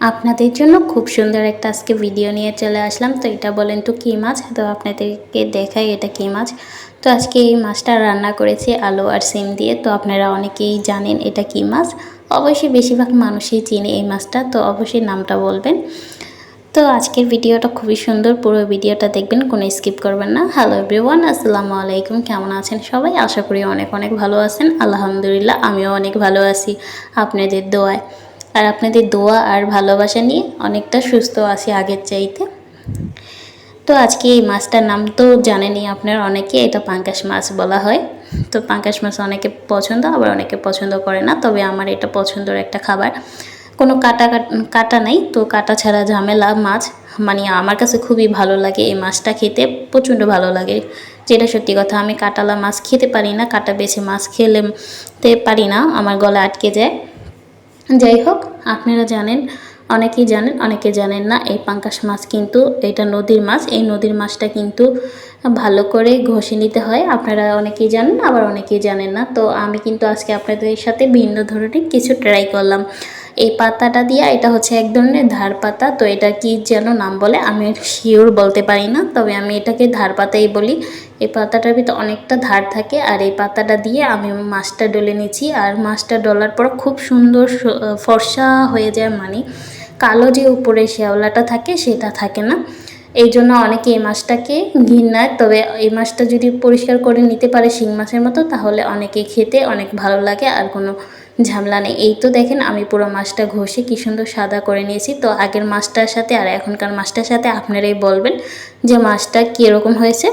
আপনাদের জন্য খুব সুন্দর একটা আজকে ভিডিও নিয়ে চলে আসলাম। তো এটা বলেন তো কী মাছ? তো আপনাদেরকে দেখাই এটা কী মাছ। তো আজকে এই মাছটা রান্না করেছি আলু আর সিম দিয়ে। তো আপনারা অনেকেই জানেন এটা কী মাছ। অবশ্যই বেশিরভাগ মানুষই চিনে এই মাছটা। তো অবশ্যই নামটা বলবেন। তো আজকের ভিডিওটা খুবই সুন্দর। পুরো ভিডিওটা দেখবেন, কোনো স্কিপ করবেন না। হ্যালো এভরিওয়ান আসসালামু আলাইকুম। কেমন আছেন সবাই? আশা করি অনেক অনেক ভালো আছেন। আলহামদুলিল্লাহ, আমিও অনেক ভালো আছি আপনাদের দোয়ায়। আর আপনাদের দোয়া আর ভালোবাসা নিয়ে অনেকটা সুস্থ আছি আগের চাইতে। তো আজকে এই মাছটার নাম তো জানেনই আপনার অনেকে, এটা পাঙ্কাশ মাছ বলা হয়। তো পাঙ্কাশ মাছ অনেকে পছন্দ, আবার অনেকে পছন্দ করে না, তবে আমার এটা পছন্দের একটা খাবার। কোনো কাটা কাটা নাই, তো কাটা ছাড়া ঝামেলা মাছ। মানে আমার কাছে খুবই ভালো লাগে এই মাছটা খেতে, প্রচণ্ড ভালো লাগে। যেটা সত্যি কথা, আমি কাটালা মাছ খেতে পারি না, কাটা বেছে মাছ খেলে পারি না, আমার গলা আটকে যায়। যাই হোক আপনারা জানেন, অনেকেই জানেন, অনেকে জানেন না, এই পাঙ্কাশ মাছ কিন্তু, এটা নদীর মাছ, এই নদীর মাছটা কিন্তু ভালো করে ঘষে নিতে হয়। আপনারা অনেকেই জানেন, আবার অনেকেই জানেন না। তো আমি কিন্তু আজকে আপনাদের সাথে ভিন্ন ধরনের কিছু ট্রাই করলাম। এই পাতাটা দিয়ে, এটা হচ্ছে এক ধরনের ধার পাতা। তো এটা কি যেন নাম বলে, আমি শিওর বলতে পারি না, তবে আমি এটাকে ধার পাতাই বলি। এই পাতাটার ভিতরে অনেকটা ধার থাকে, আর এই পাতাটা দিয়ে আমি মাছটা ডলে নিচ্ছি। আর মাছটা ডলার পর খুব সুন্দর ফর্সা হয়ে যায় মানে। কালো যে উপরে শ্যাওলাটা থাকে, সেটা থাকে না। এই জন্য অনেকে এই মাছটাকে ঘৃণায় তবে এই মাছটা যদি পরিষ্কার করে নিতে পারে শিং মাছের মতো, তাহলে অনেকে খেতে অনেক ভালো লাগে, আর কোনো ঝামেলা নেই। এই তো দেখেন, আমি পুরো মাছটা ঘষে কী সুন্দর সাদা করে নিয়েছি। তো আগের মাছটার সাথে আর এখনকার মাছটার সাথে আপনারাই বলবেন যে মাছটা কীরকম হয়েছে।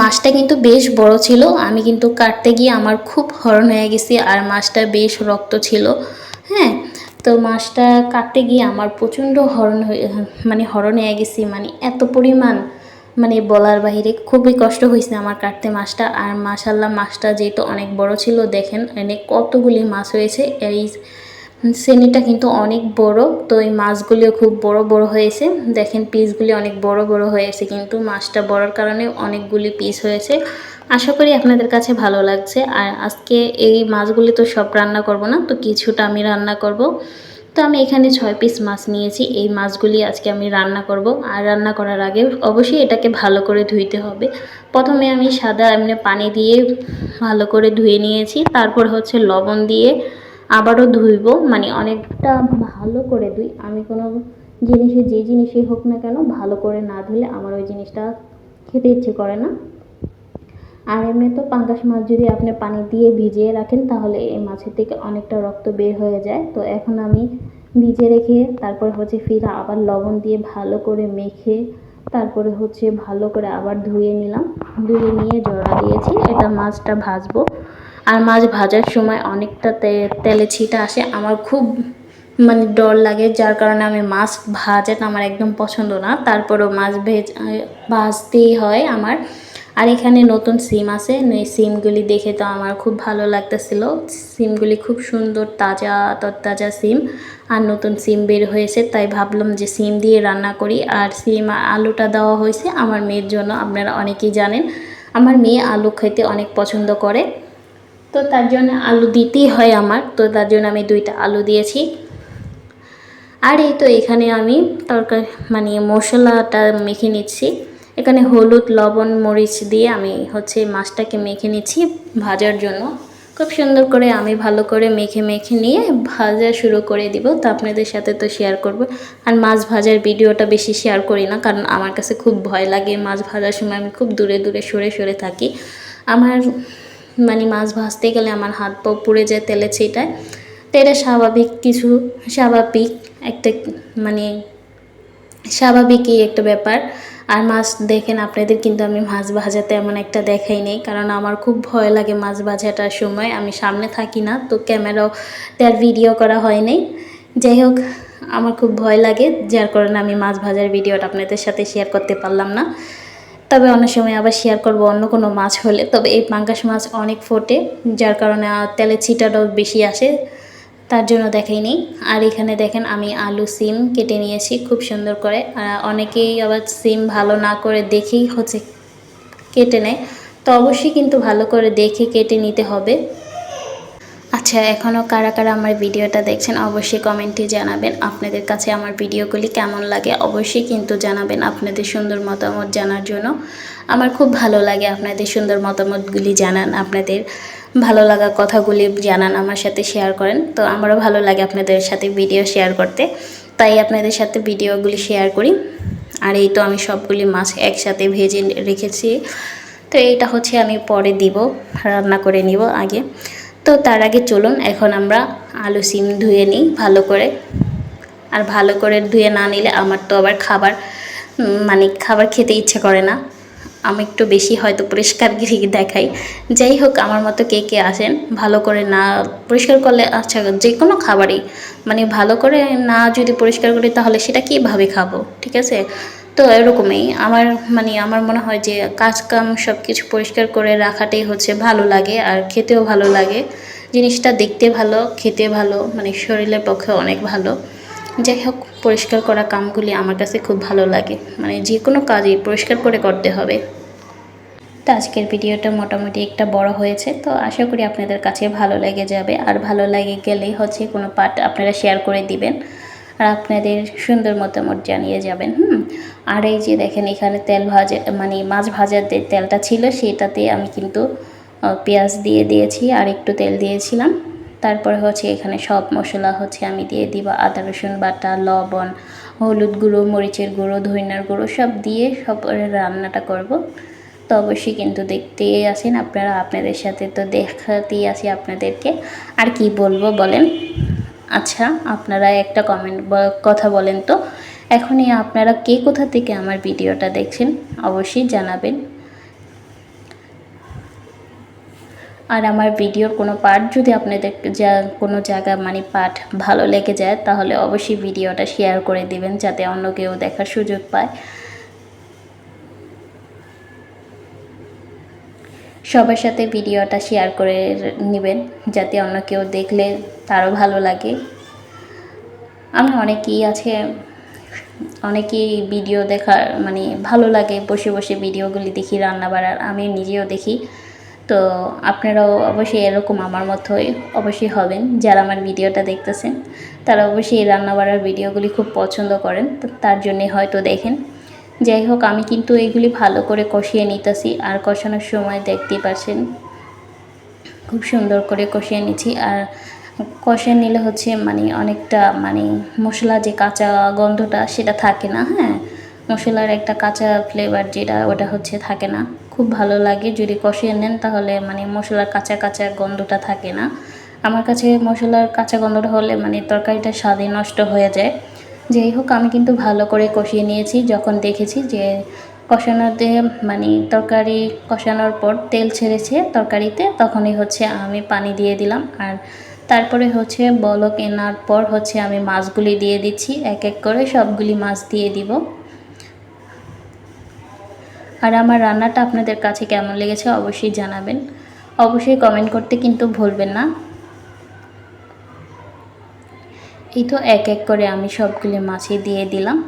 মাছটা কিন্তু বেশ বড় ছিল, আমি কিন্তু কাটতে গিয়ে আমার খুব হরণ হয়ে গেছি আর মাছটা বেশ রক্ত ছিল। হ্যাঁ তো মাছটা কাটতে গিয়ে আমার প্রচণ্ড হরণ হয়ে মানে হরণ হয়ে গেছি মানে এত পরিমাণ মানে বলার বাহিরে খুবই কষ্ট হয়েছে আমার কাটতে মাছটা। আর মাশাল্লাহ মাছটা যেহেতু অনেক বড় ছিল, দেখেন, এনে কতগুলি মাছ হয়েছে। এই শ্রেণীটা কিন্তু অনেক বড়, তো এই মাছগুলিও খুব বড় বড় হয়েছে। দেখেন, পিসগুলি অনেক বড় বড় হয়েছে, কিন্তু মাছটা বড়ার কারণে অনেকগুলি পিস হয়েছে। আশা করি আপনাদের কাছে ভালো লাগছে। আর আজকে এই মাছগুলি তো সব রান্না করব না, তো কিছুটা আমি রান্না করব। তো আমি এখানে ছয় পিস মাছ নিয়েছি। এই মাছগুলি আজকে আমি রান্না করব। আর রান্না করার আগে অবশ্যই এটাকে ভালো করে ধুইতে হবে। প্রথমে আমি সাদা এমনি পানি দিয়ে ভালো করে ধুয়ে নিয়েছি। তারপর হচ্ছে লবণ দিয়ে আবারও ধুইব। মানে অনেকটা ভালো করে ধুই। আমি কোনো জিনিসে যে জিনিসই হোক না কেন ভালো করে না ধুলে আমার ওই জিনিসটা খেতে ইচ্ছে করে না। আর এমনি তো পাঙ্গাস মাছ যদি আপনি পানি দিয়ে ভিজিয়ে রাখেন, তাহলে এই মাছের থেকে অনেকটা রক্ত বের হয়ে যায়। তো এখন আমি ভিজে রেখে তারপর হচ্ছে ফিরে আবার লবণ দিয়ে ভালো করে মেখে তারপরে হচ্ছে ভালো করে আবার ধুয়ে নিলাম। ধুয়ে নিয়ে জড়া দিয়েছি। এটা মাছটা ভাজবো। আর মাছ ভাজার সময় অনেকটা তেলে ছিটা আসে। আমার খুব মানে ডর লাগে, যার কারণে আমি মাছ ভাজাটা আমার একদম পছন্দ না। তারপরেও মাছ ভেজ, ভাজতেই হয় আমার। আর এখানে নতুন সিম আছে। এই সিমগুলি দেখে তো আমার খুব ভালো লাগতেছিল। সিমগুলি খুব সুন্দর, তাজা, তরতাজা সিম। আর নতুন সিম বের হয়েছে, তাই ভাবলাম যে সিম দিয়ে রান্না করি। আর সিম আলুটা দেওয়া হয়েছে আমার মেয়ের জন্য, আপনারা অনেকেই জানেন। আমার মেয়ে আলু খেতে অনেক পছন্দ করে। তো তার জন্য আলু দিতেই হয় আমার। তো তার জন্য আমি দুইটা আলু দিয়েছি। আর এই তো এখানে আমি তরকারি মানে মশলাটা মেখে নিচ্ছি। এখানে হলুদ, লবণ, মরিচ দিয়ে আমি হচ্ছে মাছটাকে মেখে নিচ্ছি ভাজার জন্য। খুব সুন্দর করে আমি ভালো করে মেখে মেখে নিয়ে ভাজা শুরু করে দিব। তো আপনাদের সাথে তো শেয়ার করব। আর মাছ ভাজার ভিডিওটা বেশি শেয়ার করি না, কারণ আমার কাছে খুব ভয় লাগে। মাছ ভাজার সময় আমি খুব দূরে দূরে সরে সরে থাকি। আমার মানে মাছ ভাজতে গেলে আমার হাত পা পুড়ে যায় তেলে ছিটায়। তো এটা স্বাভাবিক কিছু, স্বাভাবিক একটা মানে স্বাভাবিকই একটা ব্যাপার। আর মাছ দেখেন, আপনাদের কিন্তু আমি মাছ ভাজাতে এমন একটা দেখাই নেই, কারণ আমার খুব ভয় লাগে মাছ ভাজাটার সময়। আমি সামনে থাকি না, তো ক্যামেরাও তার ভিডিও করা হয় নাই। যাই হোক, আমার খুব ভয় লাগে, যার কারণে আমি মাছ ভাজার ভিডিওটা আপনাদের সাথে শেয়ার করতে পারলাম না। তবে অনেক সময় আবার শেয়ার করব অন্য কোনো মাছ হলে, তবে এই পাঙ্গাস মাছ অনেক ফোটে, যার কারণে তেলের ছিটাটাও বেশি আসে। তার জন্য দেখাই নেই আর এখানে দেখেন আমি আলু সিম কেটে নিয়েছি খুব সুন্দর করে। অনেকেই আবার সিম ভালো না করে দেখেই হচ্ছে কেটে নেয়। তো অবশ্যই কিন্তু ভালো করে দেখে কেটে নিতে হবে। আচ্ছা এখনও কারা কারা আমার ভিডিওটা দেখছেন অবশ্যই কমেন্টে জানাবেন। আপনাদের কাছে আমার ভিডিওগুলি কেমন লাগে অবশ্যই কিন্তু জানাবেন আপনাদের সুন্দর মতামত জানার জন্য। আমার খুব ভালো লাগে আপনাদের সুন্দর মতামতগুলি জানান, আপনাদের ভালো লাগা কথাগুলি জানান আমার সাথে শেয়ার করেন। তো আমারও ভালো লাগে আপনাদের সাথে ভিডিও শেয়ার করতে। তাই আপনাদের সাথে ভিডিওগুলি শেয়ার করি। আর এই তো আমি সবগুলি মাছ একসাথে ভেজে রেখেছি। তো এইটা হচ্ছে আমি পরে দিব, রান্না করে নিব আগে। তো তার আগে চলুন, এখন আমরা আলু সিম ধুয়ে নিই ভালো করে। আর ভালো করে ধুয়ে না নিলে আমার তো আবার খাবার মানে খাবার খেতে ইচ্ছে করে না। আমি একটু বেশি হয়তো পরিষ্কার গিরি দেখাই। যাই হোক, আমার মতো কে কে আসেন ভালো করে না পরিষ্কার করলে আচ্ছা যে কোনো খাবারই। মানে ভালো করে না যদি পরিষ্কার করি, তাহলে সেটা কীভাবে খাব? ঠিক আছে? তো এরকমই। আমার মানে আমার মনে হয় যে কাজ কাম সব কিছু পরিষ্কার করে রাখাটাই হচ্ছে ভালো লাগে আর খেতেও ভালো লাগে। জিনিসটা দেখতে ভালো, খেতে ভালো মানে শরীরের পক্ষে অনেক ভালো। যাই হোক পরিষ্কার করা কামগুলি আমার কাছে খুব ভালো লাগে। মানে যে কোনো কাজই পরিষ্কার করে করতে হবে। তো আজকের ভিডিওটা মোটামুটি একটা বড় হয়েছে। তো আশা করি আপনাদের কাছে ভালো লেগে যাবে। আর ভালো লাগে গেলেই হচ্ছে কোনো পার্ট আপনারা শেয়ার করে দিবেন। আর আপনাদের সুন্দর মতামত জানিয়ে যাবেন, হুম? আর এই যে দেখেন, এখানে তেল ভাজা মানে মাছ ভাজার যে তেলটা ছিল, সেটাতে আমি কিন্তু পেঁয়াজ দিয়ে দিয়েছি। আর একটু তেল দিয়েছিলাম। তারপরে হচ্ছে এখানে সব মশলা হচ্ছে আমি দিয়ে দিব আদা, রসুন বাটা, লবণ, হলুদ গুঁড়ো, মরিচের গুঁড়ো, ধইনার গুঁড়ো, সব দিয়ে সব রান্নাটা করব। তো অবশ্যই কিন্তু দেখতেই আসেন আপনারা, আপনাদের সাথে তো দেখাতেই আসি আপনাদেরকে। আর কি বলব বলেন? আচ্ছা আপনারা একটা কমেন্ট কথা বলেন তো। এখনই আপনারা কে কোথা থেকে আমার ভিডিওটা দেখছেন? অবশ্যই জানাবেন। আর আমার ভিডিওর কোনো পার্ট যদি আপনাদের যা কোনো জায়গা মানে পার্ট ভালো লেগে যায়, তাহলে অবশ্যই ভিডিওটা শেয়ার করে দিবেন যাতে অন্য কেউ দেখার সুযোগ পায়। সবার সাথে ভিডিওটা শেয়ার করে নেবেন যাতে অন্য কেউ দেখলে তারও ভালো লাগে। আমি অনেকেই আছে, অনেকেই ভিডিও দেখার মানে ভালো লাগে, বসে বসে ভিডিওগুলি দেখি রান্না বাড়ার আমি নিজেও দেখি। তো আপনারাও অবশ্যই এরকম আমার মতোই অবশ্যই হবেন, যারা আমার ভিডিওটা দেখতেছেন, তারা অবশ্যই এই রান্না বাড়ার ভিডিওগুলি খুব পছন্দ করেন, তো তার জন্যে হয়তো দেখেন। যাই হোক, আমি কিন্তু এগুলি ভালো করে কষিয়ে নিতেছি, আর কষানোর সময় দেখতেই পাচ্ছেন, খুব সুন্দর করে কষিয়ে নিচ্ছি, আর কষিয়ে নিলে হচ্ছে মানে অনেকটা মানে মশলা যে কাঁচা গন্ধটা সেটা থাকে না হ্যাঁ? মশলার একটা কাঁচা ফ্লেভার যেটা, ওটা হচ্ছে থাকে না। খুব ভালো লাগে। যদি কষিয়ে নেন তাহলে মানে মশলার কাঁচা কাঁচা গন্ধটা থাকে না। আমার কাছে মশলার কাঁচা গন্ধটা হলে মানে তরকারিটা স্বাদে নষ্ট হয়ে যায়। যাই হোক, আমি কিন্তু ভালো করে কষিয়ে নিয়েছি। যখন দেখেছি যে কষানোতে মানে তরকারি কষানোর পর তেল ছেড়েছে তরকারিতে, তখনই হচ্ছে আমি পানি দিয়ে দিলাম। আর তারপরে হচ্ছে বলক এনার পর হচ্ছে আমি মাছগুলি দিয়ে দিচ্ছি। এক এক করে সবগুলি মাছ দিয়ে দিব। আর আমার রান্নাটা আপনাদের কাছে কেমন লেগেছে অবশ্যই জানাবেন। অবশ্যই কমেন্ট করতে কিন্তু ভুলবেন না। এই তো এক এক করে আমি সবগুলি মাছে দিয়ে দিলাম।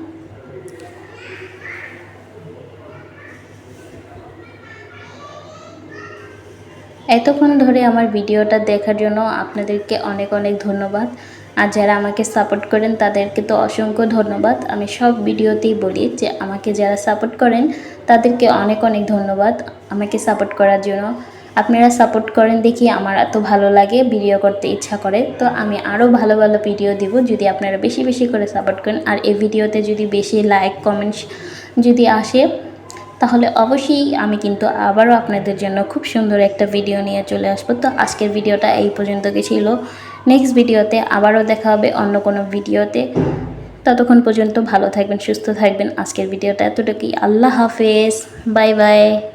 এতক্ষণ ধরে আমার ভিডিওটা দেখার জন্য আপনাদেরকে অনেক অনেক ধন্যবাদ। আর যারা আমাকে সাপোর্ট করেন, তাদেরকে তো অসংখ্য ধন্যবাদ। আমি সব ভিডিওতেই বলি যে, আমাকে যারা সাপোর্ট করেন, তাদেরকে অনেক অনেক ধন্যবাদ আমাকে সাপোর্ট করার জন্য। আপনারা সাপোর্ট করেন দেখি আমার এত ভালো লাগে ভিডিও করতে ইচ্ছা করে। তো আমি আরও ভালো ভালো ভিডিও দিব যদি আপনারা বেশি বেশি করে সাপোর্ট করেন। আর এই ভিডিওতে যদি বেশি লাইক কমেন্টস যদি আসে, তাহলে অবশ্যই আমি কিন্তু আবারও আপনাদের জন্য খুব সুন্দর একটা ভিডিও নিয়ে চলে আসব। তো আজকের ভিডিওটা এই পর্যন্ত ছিল নেক্সট ভিডিওতে আবারও দেখা হবে, অন্য কোনো ভিডিওতে ততক্ষণ পর্যন্ত ভালো থাকবেন, সুস্থ থাকবেন। আজকের ভিডিওটা এতটুকুই। আল্লাহ হাফেজ। Bye bye.